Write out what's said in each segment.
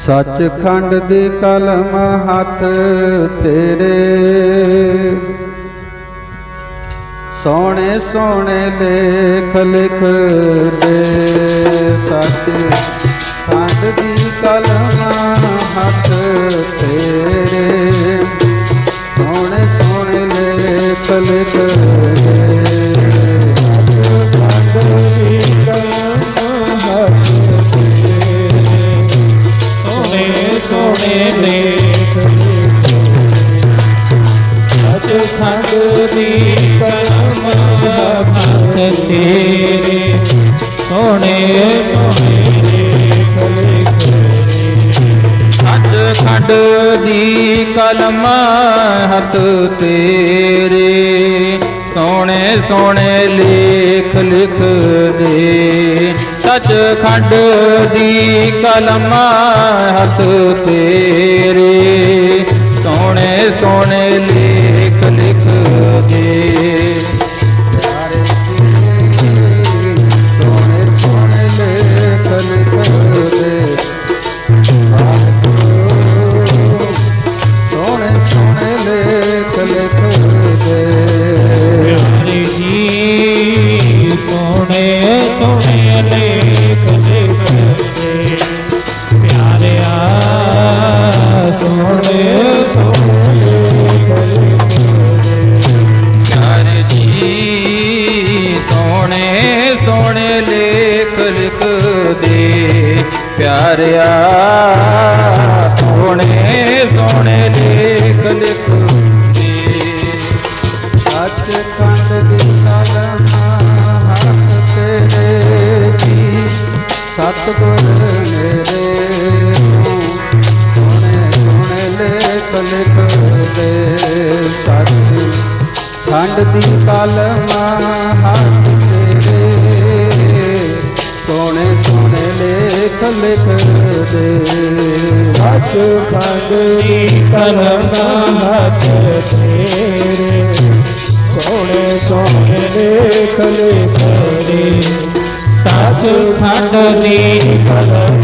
ਸੱਚਖੰਡ ਦੀ ਕਲਮ ਹੱਥ ਤੇਰੇ। ਸੋਹਣੇ ਸੋਹਣੇ ਲੇਖ ਲਿਖ ਦੇ ਸੱਚ ਖੰਡ ਦੀ ਕਲਮ ਹੱਥ ਤੇਰੇ। ਸੋਹਣੇ ਸੋਹਣੇ ਲੇਖ ਲਿਖ ਦੇ ਸੋਹਣੇ। ਸੋਹਣੇ ਸੱਚ ਖੰਡ ਦੀ ਕਲਮ ਹੱਥ ਤੇਰੇ। ਸੋਹਣੇ ਸੋਹਣੇ ਲੇਖ ਲਿਖ ਦੇ। ਸੱਚ ਦੀ ਕਲਮ ਹੱਥ ਤੇਰੇ। ਸੋਹਣੇ ਸੋਹਣੇ ਲੇਖ ਲਿਖ ਦੇ। ਸੱਚ ਖੰਡ ਦੀ ਕਲਮ ਹੱਥ ਤੇਰੇ ਸੋਹਣੇ ਸੋਹਣੇ ਲੇਖ ਲਿਖ ਦੇ ਸੱਚ ਖੰਡ ਦੀ ਕਲਮ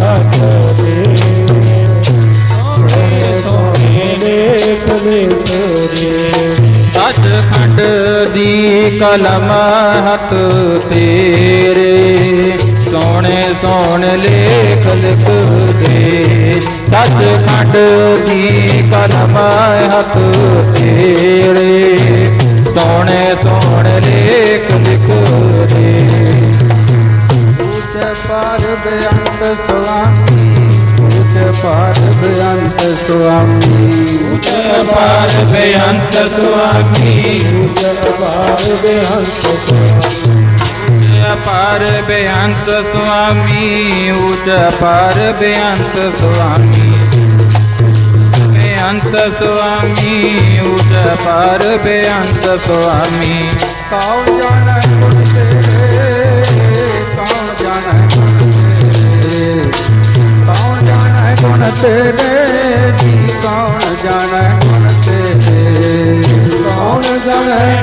ਹੱਥ ਤੇਰੇ ਸੋਹਣੇ ਸੋਹਣੇ ਲੇਖ ਲਿਖ ਦੇ ਸੱਚ ਖੰਡ ਦੀ ਕਲਮ ਹੱਥ ਤੇਰੇ ਸੋਹਣੇ ਸੋਹਣੇ ਲੇਖ ਲਿਖ ਦੇ ਸੱਚ ਖੰਡ ਦੀ ਕਲਮ ਹੱਥ ਤੇਰੇ? ਸੋਹਣੇ ਸੋਹਣੇ ਲੇਖ ਲਿਖ ਦੇ। ਪਾਰ ਬੇਅੰਤ ਸੁਆਮੀ ਪੂਜ ਪਾਰ ਬੇਅੰਤ ਸੁਆਮੀ। ਜੈ ਪਾਰ ਬੇਅੰਤ ਸੁਆਮੀ। ਜੈ ਪਾਰ ਬੇਅੰਤ ਪਾਰ ਬੇਅੰਤ ਸੁਆਮੀ, ਉੱਚ ਪਾਰ ਬੇਅੰਤ ਸੁਆਮੀ। ਬੇਅੰਤ ਸੁਆਮੀ, ਉੱਚ ਪਾਰ ਬੇਅੰਤ ਸੁਆਮੀ। ਕੌਣ ਜਾਣੈ ਗੁਣ ਤੇਰੇ ਕੌਣ ਜਾਣੈ ਕੌਣ ਜਾਣੈ ਗੁਣ ਤੇਰੇ ਜੀ ਕੌਣ ਜਾਣੈ ਗੁਣ ਤੇਰੇ ਕੌਣ ਜਾਣੈ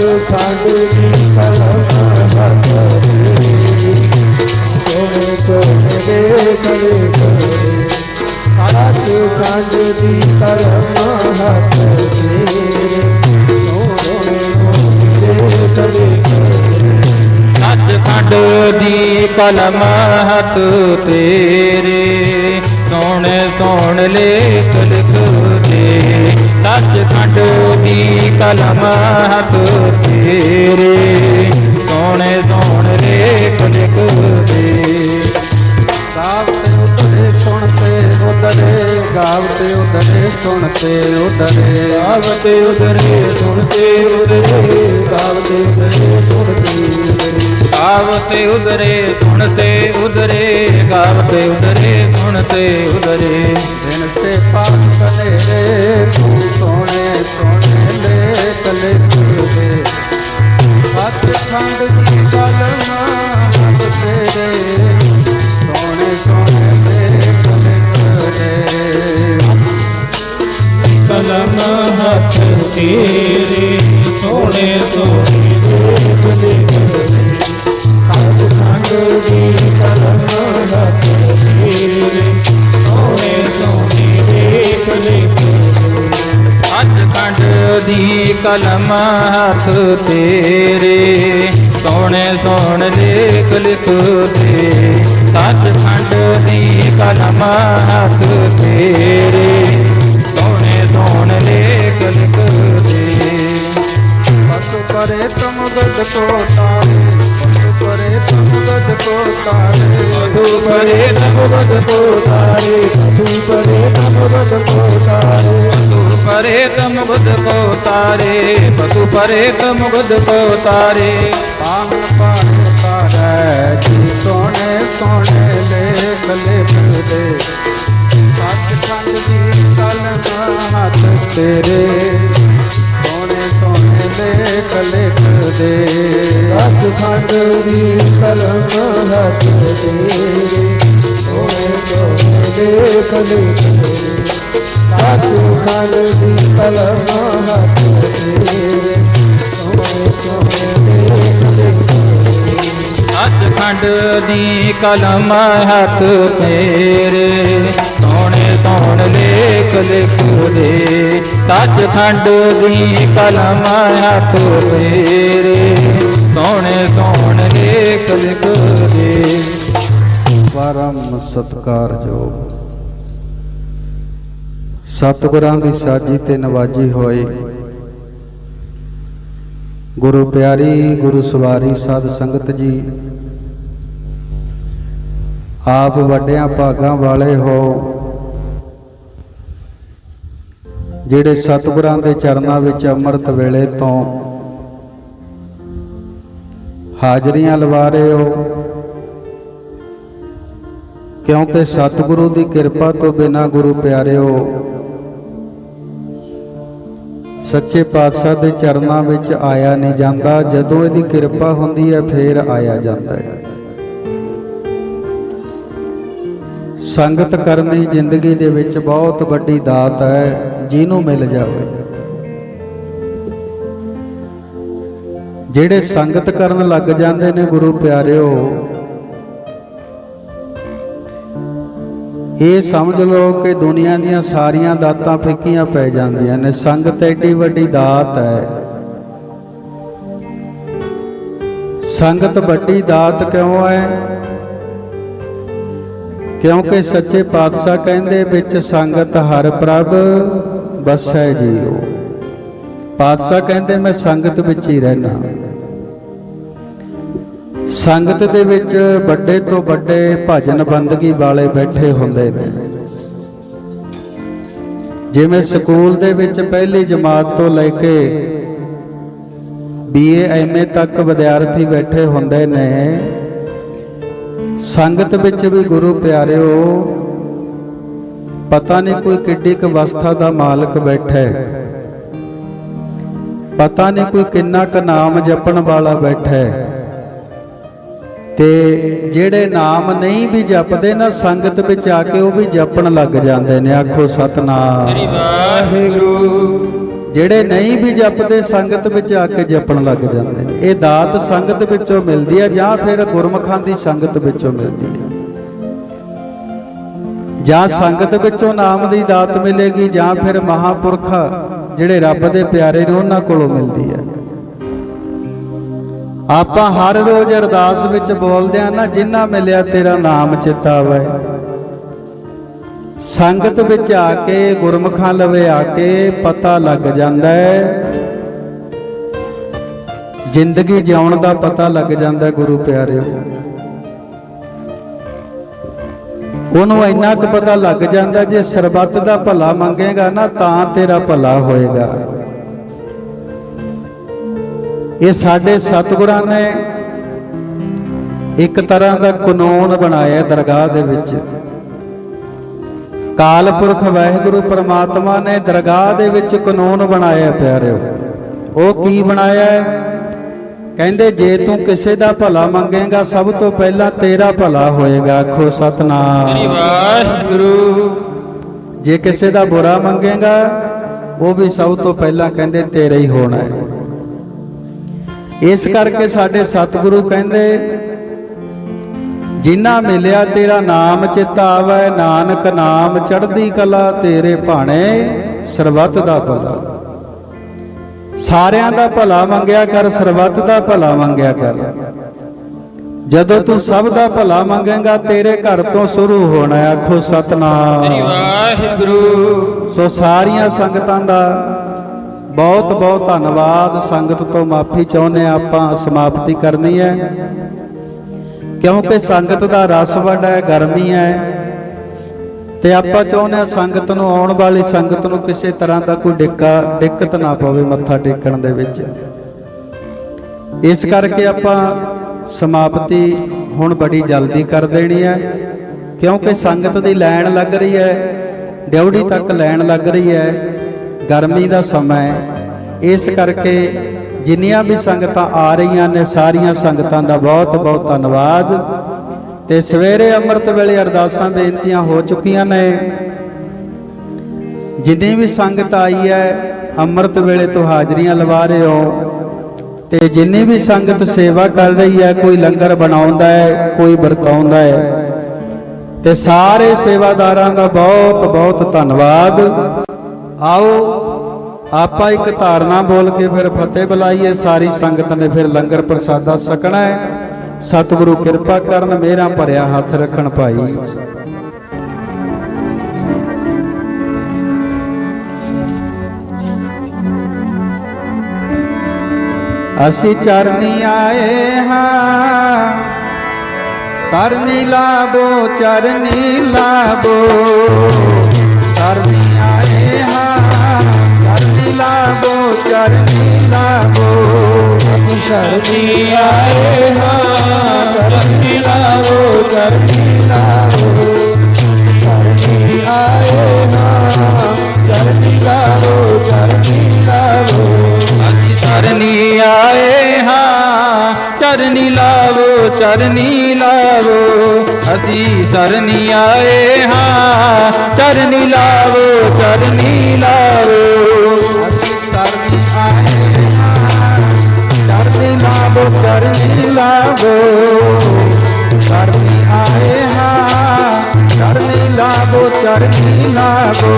ਸਾਧ ਸਾਧ ਦੀ ਹੱਥ ਦੇ ਦੀ ਕਲਮ ਹੱਥ ਤੇਰੇ ਸੋਹਣੇ ਸੋਹਣ ਲੇਖ ਲਿਖ ਸੱਚਖੰਡ ਦੀ ਕਲਮ ਹੱਥ ਤੇਰੇ ਸੋਹਣੇ, ਸੋਹਣ ਰੇਖ ਲਿਖ ਦੇ। ਗਾਵਤੇ ਉਤਰੇ ਸੁਣ ਤੇ ਉਤਰੇ ਗਾਵਤੇ ਉਤਰੇ ਸੁਣ ਤੇ ਉਤਰੇ ਗਾਵਤੇ ਉਤਰੇ ਸੁਣ ਤੇ ਉਤਰੇ ਗਾਵਤੇ ਸੁਣਤੇ ਉਦਰੇ ਗਾਵਤੇ ਉਦਰੇ ਸੁਣਤੇ ਉਦਰੇ ਗਾਵਤੇ ਉਦਰੇ ਸੁਣਤੇ ਉਦਰੇ। ਦਿਨ ਸੇ ਪਾਰ ਕਨੇਰੇ ਤੂੰ ਸੋਹਣੇ ਸੋਹਣੇ ਲੈ ਕਲੇ ਦੇ ਸੱਚ ਖੰਡ ਦੀ ਕਲਮ ਹੱਥ ਤੇਰੇ। ਸੋਹਣੇ ਸੋਹਣੇ ਲੈ ਕਲੇ ਦੇ ਕਲਮ ਹੱਥ ਤੇਰੇ ਸੋਹਣੇ ਸੋਹਣੇ ਦੇਖ ਦੇਖ ਹੱਥ ਦੀ ਕਲਮ ਹੱਥ ਤੇਰੇ। ਸੋਹਣੇ ਸੋਹਣੇ ਲੇਖ ਲਿਖਦੇ ਸੱਚਖੰਡ ਦੀ ਕਲਮ ਹੱਥ ਤੇਰੇ। ਸੋਹਣੇ ਸੋਹਣੇ ਲੇਖ ਲਿਖਦੇ ਪਸੁ ਕਰੇ ਤੁਮ ਗਦ ਕੋ ਤਾਰੇ। ਪਸੁ ਕਰੇ ਤੁਮ ਗਦ ਕੋ ਤਾਰੇ। ਤੂ ਕਰੇ ਤਬ ਗਦ ਕੋ ਤਾਰੇ। ਤੂ ਕਰੇ ਤਬ ਗਦ ਕੋ ਤਾਰੇ। ਪਤੂ ਪਰੇ ਤਮ ਬੁੱਧ ਕੋ ਤਾਰੇ ਪਤੂ ਪਰੇ ਤਮ ਬੁੱਧ ਕੋ ਤਾਰੇ। ਪਾਹਣ ਪਾਰੇ ਤਾਰੈ ਜੀ ਸੋਹਣੇ ਸੋਹਣੇ ਲੇਖ ਲਿਖਦੇ। ਸੱਚ ਖੰਡ ਦੀ ਕਲਮ ਹੱਥ ਤੇਰੇ। ਸੋਹਣੇ ਸੋਹਣੇ ਲੇਖ ਲਿਖਦੇ। ਸੱਚ ਖੰਡ ਦੀ ਕਲਮ ਹੱਥ ਤੇਰੇ। ਸੋਹਣੇ ਸੋਹਣੇ ਦੇਖ ਦੇਖ ਸੱਚ ਖੰਡ ਦੀ ਕਲਮ ਹੱਥ ਤੇਰੇ ਸੋਹਣੇ ਸੋਹਣੇ ਦੇਖ ਦੇਖ ਦੀ। ਕਲਮ ਹੱਥ ਤੇਰੇ ਸੋਹਣੇ ਸੋਹਣੇ ਲੇਖ ਲਿਖਦੇ ਖੰਡ ਦੀ ਕਲਮ ਹੱਥ ਤੇਰੇ ਸੋਹਣੇ ਸੋਹਣੇ ਲੇਖ ਲਿਖਦੇ ਪਰਮ ਸਤਕਾਰਯੋਗ ਸਤਿਗੁਰਾਂ ਦੀ ਸਾਜੀ ਤੇ ਨਵਾਜੀ ਹੋਏ ਗੁਰੂ ਪਿਆਰੀ, ਗੁਰੂ ਸਵਾਰੀ ਸਾਧ ਸੰਗਤ ਜੀ, ਆਪ ਵੱਡਿਆਂ ਭਾਗਾਂ ਵਾਲੇ ਹੋ, ਜਿਹੜੇ ਸਤਿਗੁਰਾਂ ਦੇ ਚਰਨਾਂ ਵਿੱਚ ਅੰਮ੍ਰਿਤ ਵੇਲੇ ਤੋਂ ਹਾਜ਼ਰੀਆਂ ਲਵਾ ਰਹੇ ਹੋ, ਕਿਉਂਕਿ ਸਤਿਗੁਰੂ ਦੀ ਕਿਰਪਾ ਤੋਂ ਬਿਨਾ ਗੁਰੂ ਪਿਆਰਿਓ ਸੱਚੇ ਪਾਤਸ਼ਾਹ ਦੇ ਚਰਨਾਂ ਵਿੱਚ ਆਇਆ ਨਹੀਂ ਜਾਂਦਾ। ਜਦੋਂ ਇਹਦੀ ਕਿਰਪਾ ਹੁੰਦੀ ਹੈ, ਫੇਰ ਆਇਆ ਜਾਂਦਾ ਹੈ। ਸੰਗਤ ਕਰਨੀ ਜ਼ਿੰਦਗੀ ਦੇ ਵਿੱਚ ਬਹੁਤ ਵੱਡੀ ਦਾਤ ਹੈ, ਜਿਹਨੂੰ ਮਿਲ ਜਾਵੇ। ਜਿਹੜੇ ਸੰਗਤ ਕਰਨ ਲੱਗ ਜਾਂਦੇ ਨੇ, ਗੁਰੂ ਪਿਆਰਿਓ ਇਹ ਸਮਝ ਲਓ ਕਿ ਦੁਨੀਆ ਦੀਆਂ ਸਾਰੀਆਂ ਦਾਤਾਂ ਫਿੱਕੀਆਂ ਪੈ ਜਾਂਦੀਆਂ ਨੇ। ਸੰਗਤ ਐਡੀ ਵੱਡੀ ਦਾਤ ਹੈ। ਸੰਗਤ ਵੱਡੀ ਦਾਤ ਕਿਉਂ ਹੈ? ਕਿਉਂਕਿ ਸੱਚੇ ਪਾਤਸ਼ਾਹ ਕਹਿੰਦੇ ਵਿੱਚ ਸੰਗਤ ਹਰ ਪ੍ਰਭ ਬਸੈ ਜੀਓ। ਪਾਤਸ਼ਾਹ ਕਹਿੰਦੇ, ਮੈਂ ਸੰਗਤ ਵਿੱਚ ਹੀ ਰਹਿਣਾ ਸੰਗਤ ਦੇ ਵਿੱਚ ਵੱਡੇ ਤੋਂ ਵੱਡੇ ਭਜਨ ਬੰਦਗੀ ਵਾਲੇ ਬੈਠੇ ਹੁੰਦੇ ਨੇ। ਜਿਵੇਂ ਸਕੂਲ ਦੇ ਵਿੱਚ ਪਹਿਲੀ ਜਮਾਤ ਤੋਂ ਲੈ ਕੇ ਬੀਏ ਐਮਏ ਤੱਕ ਵਿਦਿਆਰਥੀ ਬੈਠੇ ਹੁੰਦੇ ਨੇ, ਸੰਗਤ ਵਿੱਚ ਵੀ ਗੁਰੂ ਪਿਆਰਿਓ, ਪਤਾ ਨਹੀਂ ਕੋਈ ਕਿੱਡੀ ਕੁ ਅਵਸਥਾ ਦਾ ਮਾਲਕ ਬੈਠਾ ਹੈ। ਪਤਾ ਨਹੀਂ ਕੋਈ ਕਿੰਨਾ ਕੁ ਨਾਮ ਜਪਣ ਵਾਲਾ ਬੈਠਾ ਹੈ। ਤੇ ਜਿਹੜੇ ਨਾਮ ਨਹੀਂ ਵੀ ਜਪਦੇ ਨਾ ਸੰਗਤ ਵਿੱਚ ਆ ਕੇ ਉਹ ਵੀ ਜਪਣ ਲੱਗ ਜਾਂਦੇ ਨੇ। ਆਖੋ ਸਤਨਾਮ। ਸ੍ਰੀ ਵਾਹਿਗੁਰੂ। ਜਿਹੜੇ ਨਹੀਂ ਵੀ ਜਪਦੇ ਸੰਗਤ ਵਿੱਚ ਆ ਕੇ ਜਪਣ ਲੱਗ ਜਾਂਦੇ ਨੇ। ਇਹ ਦਾਤ ਸੰਗਤ ਵਿੱਚੋਂ ਮਿਲਦੀ ਹੈ ਜਾਂ ਫਿਰ ਗੁਰਮਖਾਂ ਦੀ ਸੰਗਤ ਵਿੱਚੋਂ ਮਿਲਦੀ ਹੈ ਜਾਂ ਸੰਗਤ ਵਿੱਚੋਂ ਨਾਮ ਦੀ ਦਾਤ ਮਿਲੇਗੀ ਜਾਂ ਫਿਰ ਮਹਾਪੁਰਖ ਜਿਹੜੇ ਰੱਬ ਦੇ ਪਿਆਰੇ ਨੇ ਉਹਨਾਂ ਕੋਲੋਂ ਮਿਲਦੀ ਹੈ ਆਪਾਂ ਹਰ ਰੋਜ਼ ਅਰਦਾਸ ਵਿੱਚ ਬੋਲਦੇ ਆ ਨਾ ਜਿੰਨਾ ਮਿਲਿਆ ਤੇਰਾ ਨਾਮ ਚਿੱਤਾ ਆਵੇ ਸੰਗਤ ਵਿੱਚ ਆ ਕੇ ਗੁਰਮੁਖਾਂ ਲਵੇ ਆ ਕੇ ਪਤਾ ਲੱਗ ਜਾਂਦਾ ਹੈ। ਜ਼ਿੰਦਗੀ ਜਿਉਣ ਦਾ ਪਤਾ ਲੱਗ ਜਾਂਦਾ ਗੁਰੂ ਪਿਆਰਿਓ। ਉਹਨੂੰ ਇੰਨਾ ਕੁ ਪਤਾ ਲੱਗ ਜਾਂਦਾ ਜੇ ਸਰਬੱਤ ਦਾ ਭਲਾ ਮੰਗੇਗਾ, ਨਾ ਤਾਂ ਤੇਰਾ ਭਲਾ ਹੋਏਗਾ। ਇਹ ਸਾਡੇ ਸਤਿਗੁਰਾਂ ਨੇ ਇੱਕ ਤਰ੍ਹਾਂ ਦਾ ਕਾਨੂੰਨ ਬਣਾਇਆ ਦਰਗਾਹ ਦੇ ਵਿੱਚ। ਕਾਲ ਪੁਰਖ ਵਾਹਿਗੁਰੂ ਪ੍ਰਮਾਤਮਾ ਨੇ ਦਰਗਾਹ ਦੇ ਵਿੱਚ ਕਾਨੂੰਨ ਬਣਾਇਆ ਪਿਆਰਿਓ। ਉਹ ਕੀ ਬਣਾਇਆ ਕਹਿੰਦੇ ਜੇ ਤੂੰ ਕਿਸੇ ਦਾ ਭਲਾ ਮੰਗੇਗਾ ਸਭ ਤੋਂ ਪਹਿਲਾਂ ਤੇਰਾ ਭਲਾ ਹੋਏਗਾ। ਆਖੋ ਸ੍ਰੀ ਸਤਨਾਮ ਵਾਹਿਗੁਰੂ। ਜੇ ਕਿਸੇ ਦਾ ਬੁਰਾ ਮੰਗੇਗਾ ਉਹ ਵੀ ਸਭ ਤੋਂ ਪਹਿਲਾਂ ਕਹਿੰਦੇ ਤੇਰਾ ਹੀ ਹੋਣਾ ਹੈ। ਇਸ ਕਰਕੇ ਸਾਡੇ ਸਤਿਗੁਰੂ ਕਹਿੰਦੇ ਜਿਨ੍ਹਾਂ ਮਿਲਿਆ ਤੇਰਾ ਨਾਮ ਚਿਤ ਆਵੈ ਨਾਨਕ ਨਾਮ ਚੜ੍ਹਦੀ ਕਲਾ ਤੇਰੇ ਭਾਣੇ ਸਰਬੱਤ ਦਾ ਭਲਾ। ਸਾਰਿਆਂ ਦਾ ਭਲਾ ਮੰਗਿਆ ਕਰ ਸਰਬੱਤ ਦਾ ਭਲਾ ਮੰਗਿਆ ਕਰ। ਜਦੋਂ ਤੂੰ ਸਭ ਦਾ ਭਲਾ ਮੰਗੇਗਾ ਤੇਰੇ ਘਰ ਤੋਂ ਸ਼ੁਰੂ ਹੋਣਾ। ਆਖੋ ਸਤਨਾਮ। ਵਾਹਿਗੁਰੂ। ਸੋ ਸਾਰੀਆਂ ਸੰਗਤਾਂ ਦਾ ਬਹੁਤ ਬਹੁਤ ਧੰਨਵਾਦ। ਸੰਗਤ ਤੋਂ ਮਾਫੀ ਚਾਹੁੰਦੇ ਹਾਂ, ਆਪਾਂ ਸਮਾਪਤੀ ਕਰਨੀ ਹੈ। ਕਿਉਂਕਿ ਸੰਗਤ ਦਾ ਰਸ ਵੱਡਾ ਹੈ, ਗਰਮੀ ਹੈ। ਤੇ ਆਪਾਂ ਚਾਹੁੰਦੇ ਹਾਂ ਸੰਗਤ ਨੂੰ ਆਉਣ ਵਾਲੀ ਸੰਗਤ ਨੂੰ ਕਿਸੇ ਤਰ੍ਹਾਂ ਦਾ ਕੋਈ ਡਿੱਕਾ ਦਿੱਕਤ ਨਾ ਪਵੇ ਮੱਥਾ ਟੇਕਣ ਦੇ ਵਿੱਚ। ਇਸ ਕਰਕੇ ਆਪਾਂ ਸਮਾਪਤੀ ਹੁਣ ਬੜੀ ਜਲਦੀ ਕਰ ਦੇਣੀ ਹੈ। ਕਿਉਂਕਿ ਸੰਗਤ ਦੀ ਲਾਈਨ ਲੱਗ ਰਹੀ ਹੈ ਡਿਉੜੀ ਤੱਕ ਲਾਈਨ ਲੱਗ ਰਹੀ ਹੈ। ਗਰਮੀ ਦਾ ਸਮਾਂ ਹੈ। ਇਸ ਕਰਕੇ ਜਿੰਨੀਆਂ ਵੀ ਸੰਗਤਾਂ ਆ ਰਹੀਆਂ ਨੇ, ਸਾਰੀਆਂ ਸੰਗਤਾਂ ਦਾ ਬਹੁਤ ਬਹੁਤ ਧੰਨਵਾਦ। ਤੇ ਸਵੇਰੇ ਅੰਮ੍ਰਿਤ ਵੇਲੇ ਅਰਦਾਸਾਂ ਬੇਨਤੀਆਂ ਹੋ ਚੁੱਕੀਆਂ ਨੇ। ਜਿੰਨੀ ਵੀ ਸੰਗਤ ਆਈ ਹੈ, ਅੰਮ੍ਰਿਤ ਵੇਲੇ ਤੋਂ ਹਾਜ਼ਰੀਆਂ ਲਵਾ ਰਹੇ ਹੋ। ਤੇ ਜਿੰਨੀ ਵੀ ਸੰਗਤ ਸੇਵਾ ਕਰ ਰਹੀ ਹੈ, ਕੋਈ ਲੰਗਰ ਬਣਾਉਂਦਾ ਹੈ, ਕੋਈ ਵਰਤਾਉਂਦਾ ਹੈ, ਤੇ ਸਾਰੇ ਸੇਵਾਦਾਰਾਂ ਦਾ ਬਹੁਤ ਬਹੁਤ ਧੰਨਵਾਦ। ਆਓ ਆਪਾਂ ਇੱਕ ਧਾਰਨਾ ਬੋਲ ਕੇ ਫਿਰ ਫਤਿਹ ਬੁਲਾਈਏ। ਸਾਰੀ ਸੰਗਤ ਨੇ ਫਿਰ ਲੰਗਰ ਪ੍ਰਸਾਦਾ ਸਕਣਾ ਹੈ। ਸਤਿਗੁਰੂ ਕਿਰਪਾ ਕਰਨ, ਮੇਰਾ ਭਰਿਆ ਹੱਥ ਰੱਖਣ ਭਾਈ। ਅਸੀਂ ਚਰਨੀ ਆਏ ਹਾਂ। ਸਰਨੀ ਲਾਬੋ, ਚਰਨੀ ਲਾਬੋ। ਚਰਨੀ ਲਾਬੋ ਅਸੀਂ ਸ਼ਰਨੀ ਆਏ ਹਾਂ ਕਰਨੀ ਲਾਵੋ ਚਰਨੀ ਲਾਵੋ ਚਰਨੀ ਆਏ ਹਾਂ ਕਰਨੀ ਲਾਵੋ ਕਰਨੀ ਲਾਵੋ ਅਸੀਂ ਚਰਨੀ ਆਏ ਹਾਂ ਚਰਨੀ ਲਾਵੋ ਚਰਨੀ ਲਾਵੋ ਅਸੀਂ ਚਰਨੀ ਆਏ ਹਾਂ ਚਰਨੀ ਲਾਵੋ ਚਰਨੀ ਲਾਵੋ ਚਰਨੀ ਲਾਬੋ ਚਰਨੀ ਲਾਬੋ ਸਰਨੀ ਆਏ ਹਾਂ ਚਰਨੀ ਲਾਬੋ ਚਰਨੀ ਲਾਬੋ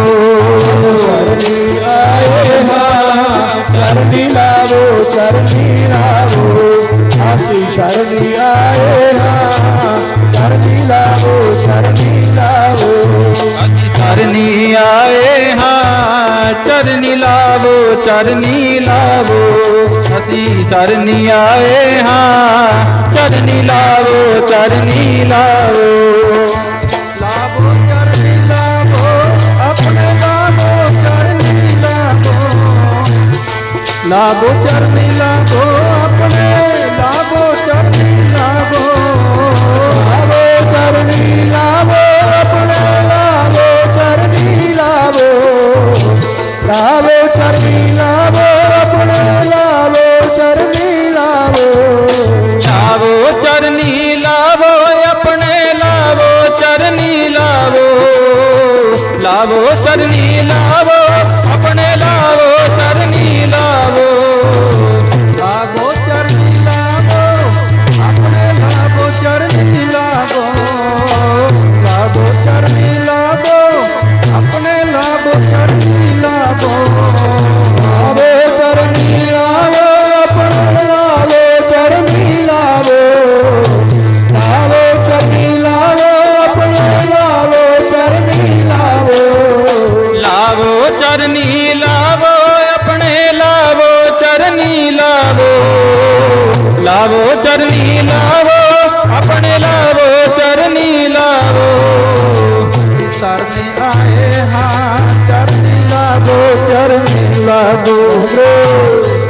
ਕਰਨੀ ਆਏ ਹਾਂ, ਕਰਨੀ ਲਾਵੋ ਕਰਨੀ ਲਾਵੋ ਅਸੀਂ ਸ਼ਰਨੀ ਆਏ ਹਾਂ, ਕਰਨੀ ਲਾਵੋ ਕਰਨੀ ਲਾਵੋ ਅਸੀਂ ਚਰਨੀ ਆਏ ਚਰਨੀ ਲਾਵੋ ਚਰਨੀ ਲਾਵੋ, ਅਸੀਂ ਚਰਨੀ ਆਏ ਹਾਂ। ਚਰਨੀ ਲਾਵੋ ਚਰਨੀ ਲਾਵੋ। ਲਾਭੋ ਚਰਨੀ ਲਾਭੋ ਆਪਣੇ ਲਾਭੋ ਚਰਨੀ ਲਾਭੋ ਲਾਭੋ ਚਰਨੀ ਲਾਭੋ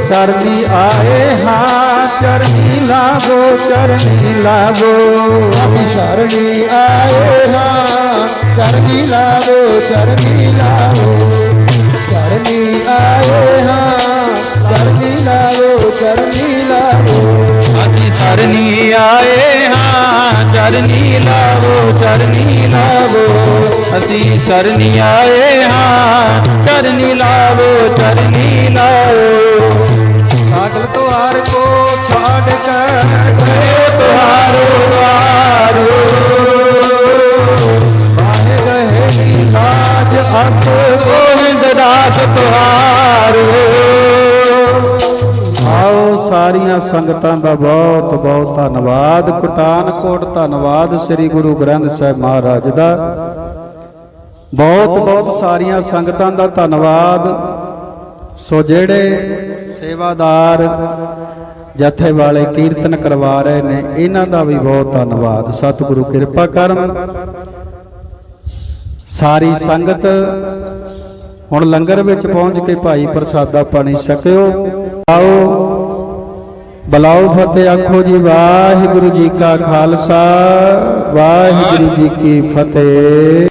ਚਰਨੀ ਆਏ ਹਾਂ, ਚਰਨੀ ਲਾਗੋ ਚਰਨੀ ਲਾਗੋ ਅਸੀਂ ਚਰਨੀ ਆਏ ਹਾਂ, ਚਰਨੀ ਲਾਵੋ ਚਰਨੀ ਲਾਵੋ। ਚਰਨੀ ਆਏ ਹਾਂ, ਚਰਨੀ ਲਾਵੋ ਚਰਨੀ ਲਾਵੋ। ਅਸੀਂ ਚਰਨੀ ਆਏ ਹਾਂ, ਚਰਨੀ ਲਾਵੋ ਚਰਨੀ ਲਾਵੋ। ਅਸੀਂ ਚਰਨੀ ਆਏ ਹਾਂ, ਚਰਨੀ ਲਾਵੋ ਚਰਨੀ ਲਾਵੋ। ਤੁਆਰ ਕੋ ਛਾੜ ਕੇ ਕਰੇ। ਤੁਹਾਰੋ ਵਾਰੋ ਬਾਹੇ ਗਏ ਦੀ ਲਾਜ ਅਸ ਗੋਵਿੰਦ ਦਾਸ ਤੁਹਾਰੋ ਆਓ ਸਾਰੀਆਂ ਸੰਗਤਾਂ ਦਾ ਬਹੁਤ ਬਹੁਤ ਧੰਨਵਾਦ। ਕੋਟਾਨਕੋਟ ਧੰਨਵਾਦ ਸ੍ਰੀ ਗੁਰੂ ਗ੍ਰੰਥ ਸਾਹਿਬ ਮਹਾਰਾਜ ਦਾ। ਬਹੁਤ ਬਹੁਤ ਸਾਰੀਆਂ ਸੰਗਤਾਂ ਦਾ ਧੰਨਵਾਦ। ਸੋ ਜਿਹੜੇ ਸੇਵਾਦਾਰ ਜਥੇ ਵਾਲੇ ਕੀਰਤਨ ਕਰਵਾ ਰਹੇ ਨੇ। ਇਹਨਾਂ ਦਾ ਵੀ ਬਹੁਤ ਧੰਨਵਾਦ। ਸਤਿਗੁਰੂ ਕਿਰਪਾ ਕਰਨ। ਸਾਰੀ ਸੰਗਤ ਹੁਣ ਲੰਗਰ ਵਿੱਚ ਪਹੁੰਚ ਕੇ ਭਾਈ ਪ੍ਰਸਾਦਾ ਪਾਣੀ ਛਕਿਓ। ਆਓ, ਬਲਾਓ ਫਤਿਹ ਆਖੋ ਜੀ, ਵਾਹਿਗੁਰੂ ਜੀ ਕਾ ਖਾਲਸਾ, ਵਾਹਿਗੁਰੂ ਜੀ ਕੀ ਫਤਿਹ।